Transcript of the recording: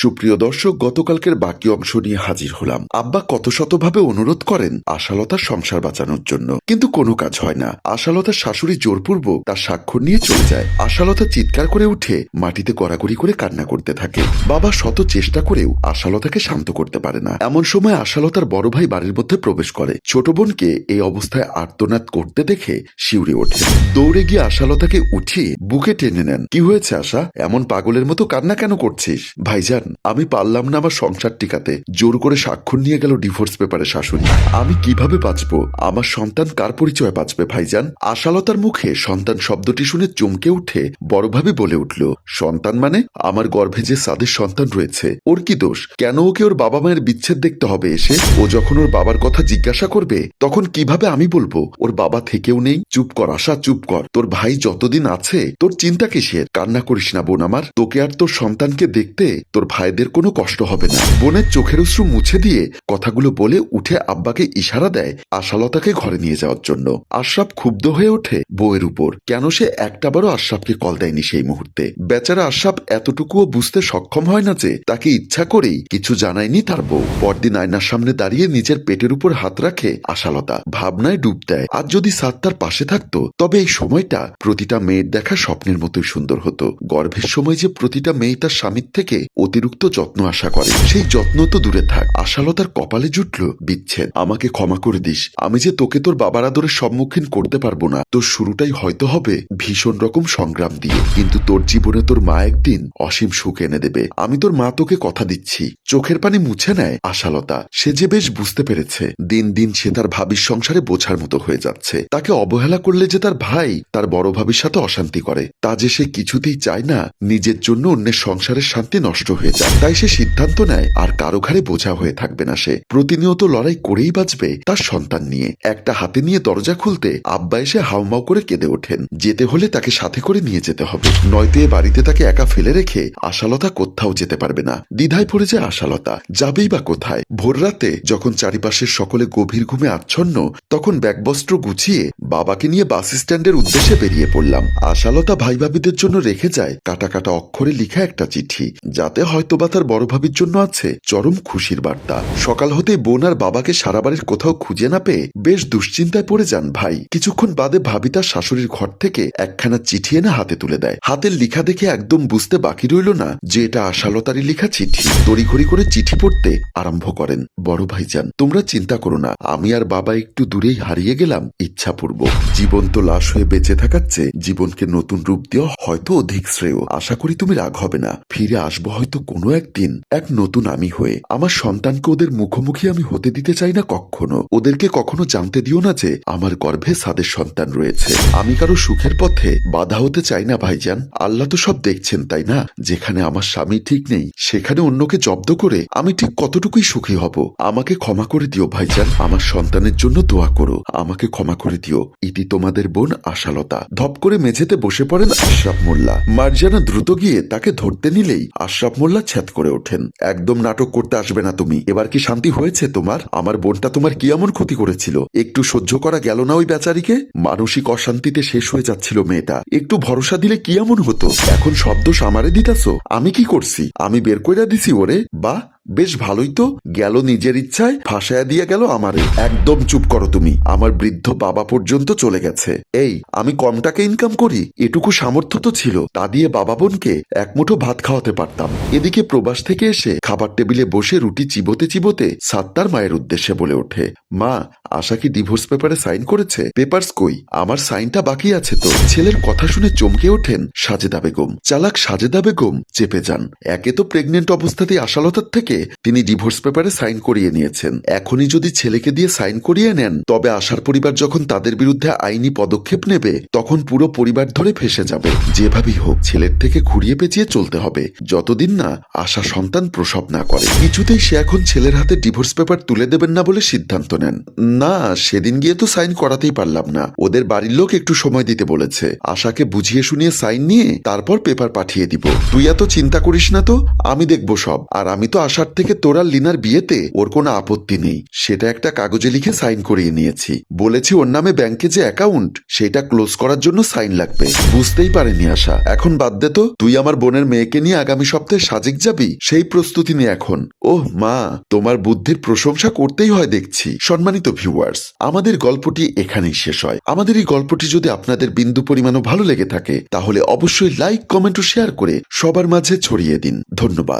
সুপ্রিয় দর্শক, গতকালকের বাকি অংশ নিয়ে হাজির হলাম। আব্বা কত শতভাবে অনুরোধ করেন আশালতার সংসার বাঁচানোর জন্য। কিন্তু কোনো কাজ হয় না। আশালতার শাশুড়ি জোরপূর্বক তার স্বাক্ষর নিয়ে চলে যায়। আশালতা চিৎকার করে উঠে মাটিতে গড়াগড়ি করে কান্না করতে থাকে। বাবা শত চেষ্টা করেও আশালতাকে শান্ত করতে পারে না। এমন সময় আশালতার বড় ভাই বাড়ির মধ্যে প্রবেশ করে। ছোট বোনকে এই অবস্থায় আর্তনাদ করতে দেখে শিউরে ওঠে। দৌড়ে গিয়ে আশালতাকে উঠিয়ে বুকে টেনে নেন। কি হয়েছে আশা? এমন পাগলের মতো কান্না কেন করছিস? ভাইজান আমি পারলাম না আমার সংসার টিকাতে। জোর করে স্বাক্ষর নিয়ে গেল ডিভোর্স পেপারে শাশুড়ি। আমি কীভাবে বাঁচবো? আমার সন্তান কার পরিচয় বাঁচবে ভাইজান? আশালতার মুখে সন্তান শব্দটি শুনে চমকে উঠে বড়ভাবে বলে উঠল, সন্তান মানে? আমার গর্ভে যে সাদের সন্তান রয়েছে, ওর কি দোষ? কেন ওকে ওর বাবা মায়ের বিচ্ছেদ দেখতে হবে এসে? ও যখন ওর বাবার কথা জিজ্ঞাসা করবে, তখন কীভাবে আমি বলব? ওর বাবা থেকেও নেই। চুপ কর আশা, চুপ কর। তোর ভাই যতদিন আছে, তোর চিন্তা কিসের? কান্না করিস না, বোন আমার। তোকে আর তোর সন্তানকে দেখতে তোর ভাইদের কোনো কষ্ট হবে না। বোনের চোখের অশ্রু মুছে দিয়ে কথাগুলো বলে উঠে আব্বাকে ইশারা দেয় আশালতাকে ঘরে নিয়ে যাওয়ার জন্য। আশরাফ ক্ষুব্ধ হয়ে ওঠে বউয়ের উপর। কেন সে একটাবারও আশরাফকে কল দেয়নি সেই মুহূর্তে? বেচারা আশরাফ এতটুকুও বুঝতে সক্ষম হয় না যে তাকে ইচ্ছা করেই কিছু জানায়নি তার বউ। পরদিন আয়নার সামনে দাঁড়িয়ে নিজের পেটের উপর হাত রাখে আশালতা। ভাবনায় ডুব দেয়। আর যদি সাত তার পাশে থাকতো, তবে এই সময়টা প্রতিটা মেয়ের দেখা স্বপ্নের মতোই সুন্দর হতো। গর্ভের সময় যে প্রতিটা মেয়ে তার স্বামীর থেকে অতিরিক্ত যত্ন আশা করে। সেই যত্ন তো দূরে থাক। আশালতার কপালে জুটল বিচ্ছেদ। আমাকে ক্ষমা করে দিস। আমি যে তোকে তোর বাবার আদরের সম্মুখীন করতে পারব না, তোর শুরুটাই হয়তো হবে ভীষণ রকম সংগ্রাম দিয়ে। কিন্তু তোর জীবনে তোর মা একদিন অসীম সুখ এনে দেবে। আমি তোর মা তোকে কথা দিচ্ছি। চোখের পানি মুছে নেয় আশালতা। সে যে বেশ বুঝতে পেরেছে, দিন দিন সে তার ভাবির সংসারে বোঝার মতো হয়ে যাচ্ছে। তাকে অবহেলা করলে যে তার ভাই তার বড় ভাবির সাথে অশান্তি করে। তা যে সে কিছুতেই চায় না, নিজের জন্য অন্যের সংসারের শান্তি নষ্ট হয়ে তাই সে সিদ্ধান্ত নেয়, আর কারও ঘাড়ে বোঝা হয়ে থাকবে না সে। প্রতিনিয়ত লড়াই করেই বাঁচবে তার সন্তান নিয়ে। একটা হাতে নিয়ে দরজা খুলতে আব্বা এসে হাউমাউ করে কেঁদে ওঠেন। যেতে হলে তাকে সাথে করে নিয়ে যেতে হবে। নয়তো এ বাড়িতে তাকে একা ফেলে রেখে আশালতা কোথাও যেতে পারবে না। দ্বিধায় পড়ে যায় আশালতা। যাবেই বা কোথায়। ভোর রাতে যখন চারিপাশের সকলে গভীর ঘুমে আচ্ছন্ন, তখন ব্যাগবস্ত্র গুছিয়ে বাবাকে নিয়ে বাস স্ট্যান্ডের উদ্দেশ্যে বেরিয়ে পড়লাম। আশালতা ভাই ভাবিদের জন্য রেখে যায় কাটা কাটা অক্ষরে লিখা একটা চিঠি। যাতে হয়তোবা তার বড় ভাবির জন্য আছে চরম খুশির বার্তা। সকাল হতে বোন আর বাবাকে সারা বাড়ির কোথাও খুঁজে না পেয়ে বেশ দুশ্চিন্তায় পড়ে যান ভাই। কিছুক্ষণ বাদে ভাবি তার শাশুড়ির ঘর থেকে একখানা চিঠি এনে হাতে তুলে দেয়। হাতের লিখা দেখে একদম বুঝতে বাকি রইল না যে এটা আশালতারই লেখা চিঠি। তড়িঘড়ি করে চিঠি পড়তে আরম্ভ করেন। বড় ভাইজান, তোমরা চিন্তা করো না, আমি আর বাবা একটু দূরেই হারিয়ে গেলাম ইচ্ছাপূর্বক জীবন্ত লাশ হয়ে বেঁচে থাকাচ্ছে জীবনকে নতুন রূপ দেওয়া হয়তো অধিক শ্রেয়। আশা করি তুমি রাগ হবে না। ফিরে আসব হয়তো কোনো একদিন এক নতুন আমি হয়ে। আমার সন্তানকে ওদের মুখোমুখি আমি হতে দিতে চাই না কখনো। ওদেরকে কখনো জানতে দিও না যে আমার গর্ভে সাদের সন্তান রয়েছে। আমি কারও সুখের পথে বাধা হতে চাই না, ভাইজান। আল্লাহ তো সব দেখছেন, তাই না? যেখানে আমার স্বামী ঠিক নেই, সেখানে অন্যকে জব্দ করে আমি ঠিক কতটুকুই সুখী হব? আমাকে ক্ষমা করে দিও, ভাইজান। আমার সন্তানের জন্য দোয়া করো। আমাকে ক্ষমা করে দিও। ইতি তোমাদের বোন আশালতা। ধপ করে মেঝেতে বসে পড়েন আশরাফ মোল্লা। মার্জানা দ্রুত গিয়ে তাকে ধরতে নিলেই আশরাফ মোল্লা ছ্যাদ করে ওঠেন। একদম নাটক করতে আসবে না তুমি। এবার কি শান্তি হয়েছে তোমার? আমার বোনটা তোমার কি এমন ক্ষতি করেছিল? একটু সহ্য করা গেল না ওই বেচারিকে? মানসিক অশান্তিতে শেষ হয়ে যাচ্ছিল মেয়েটা। একটু ভরসা দিলে কি এমন হতো? এখন শব্দ সামারে দিতাছো? আমি কি করছি? আমি বের করে দিছি ওরে বা বেশ ভালোই তো। গেল নিজের ইচ্ছায়, ফাঁসায়া দিয়ে গেল আমারে। একদম চুপ করো তুমি। আমার বৃদ্ধ বাবা পর্যন্ত চলে গেছে। এই, আমি কম টাকা ইনকাম করি? এটুকু সামর্থ্য তো ছিল। তা দিয়ে বাবা বোনকে একমুঠো ভাত খাওয়াতে পারতাম। এদিকে প্রবাস থেকে এসে খাবার টেবিলে বসে রুটি চিবোতে চিবোতে সাত্তার মায়ের উদ্দেশ্যে বলে ওঠে, মা, আশা কি ডিভোর্স পেপারে সাইন করেছে? পেপারস কই? আমার সাইনটা বাকি আছে তো। ছেলের কথা শুনে চমকে ওঠেন সাজেদা বেগম। চালাক সাজেদা বেগম, চেপে যান। একে তো প্রেগনেন্ট অবস্থাতেই আশালতার থেকে তিনি ডিভোর্স পেপারে সাইন করিয়ে নিয়েছেন। এখনই যদি ছেলেকে দিয়ে সাইন করিয়ে নেন, তবে আশার পরিবার যখন তাদের বিরুদ্ধে আইনি পদক্ষেপ নেবে, তখন পুরো পরিবার ধরে ফেসে যাবে। যেভাবেই হোক, ছেলের থেকে ঘুরিয়ে পেঁচিয়ে চলতে হবে। যতদিন না আশা সন্তান প্রসব না করে। কিছুতেই সে এখন ছেলের হাতে ডিভোর্স পেপার তুলে দেবেন না বলে সিদ্ধান্ত নেন। না, সেদিন গিয়ে তো সাইন করাতেই পারলাম না। ওদের বাড়ির লোক একটু সময় দিতে বলেছে। আশাকে বুঝিয়ে শুনিয়ে সাইন নিয়ে তারপর পেপার পাঠিয়ে দিব। তুই এত চিন্তা করিস না তো, আমি দেখব সব। আর আমি তো আশা আশার থেকে তোরার লিনার বিয়েতে ওর কোনো আপত্তি নেই। সেটা একটা কাগজে লিখে সাইন করিয়ে নিয়েছি। বলেছি ওর নামে ব্যাংকে যে অ্যাকাউন্ট, সেটা ক্লোজ করার জন্য সাইন লাগবে। বুঝতেই পারেনি আশা। এখন বাদ দে তো, তুই আমার বোনের মেয়েকে নিয়ে আগামী সপ্তাহে সাজেক যাবি? সেই প্রস্তুতি নিয়ে এখন। ওহ, মা, তোমার বুদ্ধির প্রশংসা করতেই হয় দেখছি। সম্মানিত ভিউয়ার্স আমাদের গল্পটি এখানেই শেষ হয়। আমাদের এই গল্পটি যদি আপনাদের বিন্দু পরিমাণও ভালো লেগে থাকে, তাহলে অবশ্যই লাইক কমেন্ট ও শেয়ার করে সবার মাঝে ছড়িয়ে দিন। ধন্যবাদ।